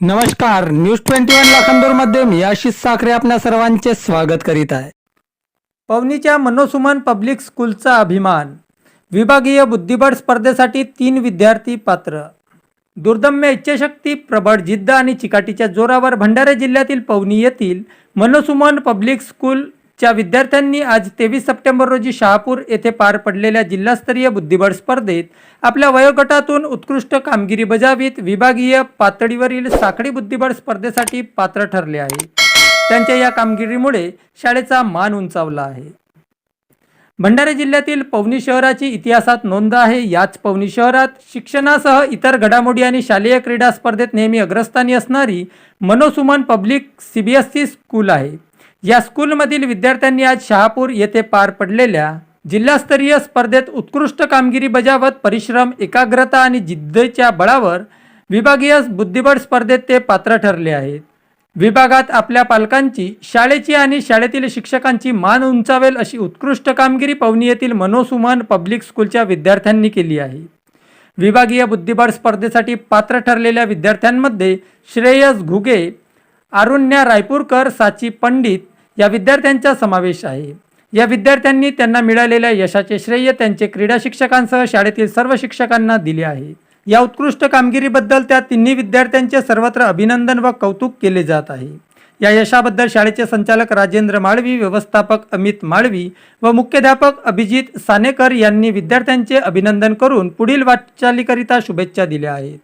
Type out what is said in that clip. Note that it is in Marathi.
नमस्कार न्यूज ट्वेंटी वन लाखांदूरमध्ये मी आशिष साखरे आपल्या सर्वांचे स्वागत करीत आहे. पवनीच्या मनोसुमन पब्लिक स्कूलचा अभिमान. विभागीय बुद्धिबळ स्पर्धेसाठी तीन विद्यार्थी पात्र. दुर्दम्य इच्छाशक्ती प्रबळ जिद्द आणि चिकाटीच्या जोरावर भंडारा जिल्ह्यातील पवनी येथील मनोसुमन पब्लिक स्कूल च्या विद्यार्थ्यांनी आज तेवीस सप्टेंबर रोजी शहापूर येथे पार पडलेल्या जिल्हास्तरीय बुद्धिबळ स्पर्धेत आपल्या वयोगटातून उत्कृष्ट कामगिरी बजावीत विभागीय पातळीवरील साखळी बुद्धिबळ स्पर्धेसाठी पात्र ठरले आहे. त्यांच्या या कामगिरीमुळे शाळेचा मान उंचावला आहे. भंडारा जिल्ह्यातील पवनी शहराची इतिहासात नोंद आहे. याच पवनी शहरात शिक्षणासह इतर घडामोडी आणि शालेय क्रीडा स्पर्धेत नेहमी अग्रस्थानी असणारी Manosuman public C B S C school आहे. या स्कूलमधील विद्यार्थ्यांनी आज शहापूर येथे पार पडलेल्या जिल्हास्तरीय स्पर्धेत उत्कृष्ट कामगिरी बजावत परिश्रम एकाग्रता आणि जिद्दीच्या बळावर विभागीय बुद्धिबळ स्पर्धेत ते पात्र ठरले आहेत. विभागात आपल्या पालकांची शाळेची आणि शाळेतील शिक्षकांची मान उंचावेल अशी उत्कृष्ट कामगिरी पवनी येथील मनोसुमन पब्लिक स्कूलच्या विद्यार्थ्यांनी केली आहे. विभागीय बुद्धिबळ स्पर्धेसाठी पात्र ठरलेल्या विद्यार्थ्यांमध्ये श्रेयस घुगे आरुण्या रायपूरकर साची पंडित या विद्यार्थ्यांचा समावेश आहे. या विद्यार्थ्यांनी त्यांना मिळालेल्या यशाचे श्रेय त्यांचे क्रीडा शिक्षकांसह शाळेतील सर्व शिक्षकांना दिले आहे. या उत्कृष्ट कामगिरीबद्दल त्या तिन्ही विद्यार्थ्यांचे सर्वत्र अभिनंदन व कौतुक केले जात आहे. या यशाबद्दल शाळेचे संचालक राजेंद्र माळवी व्यवस्थापक अमित माळवी व मुख्याध्यापक अभिजित सानेकर यांनी विद्यार्थ्यांचे अभिनंदन करून पुढील वाटचालीकरिता शुभेच्छा दिल्या आहेत.